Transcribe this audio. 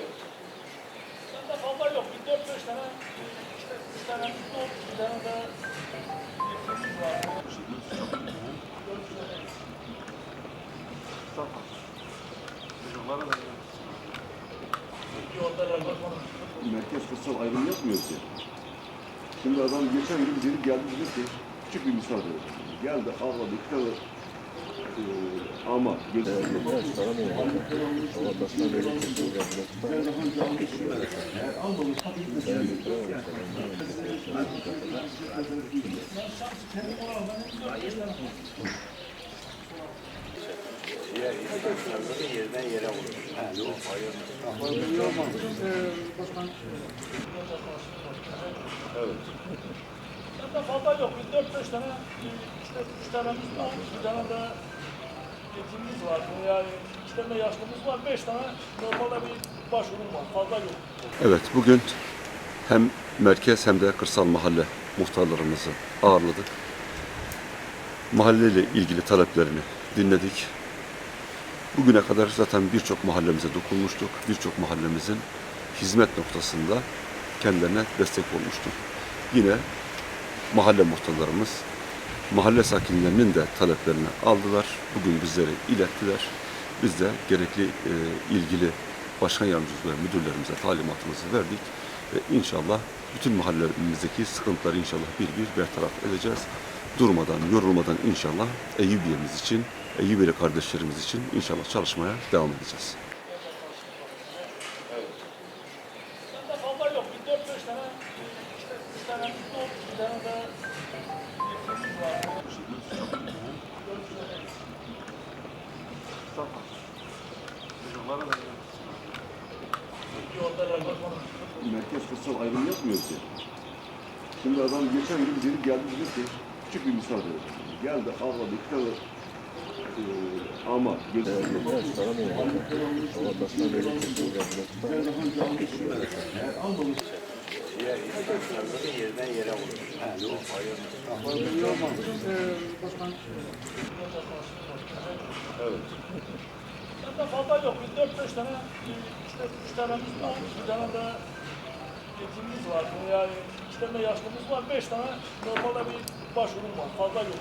Evet. Bende fazla yok. Bir dört beş tane, işte üç tane mutlu, bir tane de yetkimiz var. Tane. Yoldalar bakmadım. merkez kırsal ayrım yapmıyor ki. Şimdi adam geçen gün biri geldi dedi ki küçük bir misal verin. Geldi ağladı e, ama Diğer insanların yerden yere vurur. Yani o Evet. Bende fazla yok. Bir dört beş tane, işte üç tane mutlu, bir tane de yetkimiz var. Yani iki tane yaşlımız var. Beş tane normalde bir başvurum var. Fazla yok. Evet, bugün hem merkez hem de kırsal mahalle muhtarlarımızı ağırladık. Mahalleyle ilgili taleplerini dinledik. Bugüne kadar zaten birçok mahallemize dokunmuştuk. Birçok mahallemizin hizmet noktasında kendilerine destek olmuştuk. Yine mahalle muhtarlarımız mahalle sakinlerinin de taleplerini aldılar. Bugün bizlere ilettiler. Biz de gerekli e, ilgili başkan yardımcısı ve müdürlerimize talimatımızı verdik. Ve inşallah bütün mahallelerimizdeki sıkıntıları inşallah bir bir bertaraf edeceğiz. Durmadan, yorulmadan inşallah Eyyubiye'miz için, Eyyubiyeli kardeşlerimiz için inşallah çalışmaya devam edeceğiz. Bende merkez kırsal ayrım yapmıyor ki. Şimdi adam geçen gün biri geldi dedi ki küçük bir misal verin. Geldi ağladı iki tane e, ama gözü diğer insanların yerden yere vurur. Yani o Evet. Bende fazla yok. Bir dört beş tane, işte üç tane mutlu, bir tane de yetkimiz var. Yani iki tane yaşlımız var. Beş tane normalde bir başvurum var. Fazla yok.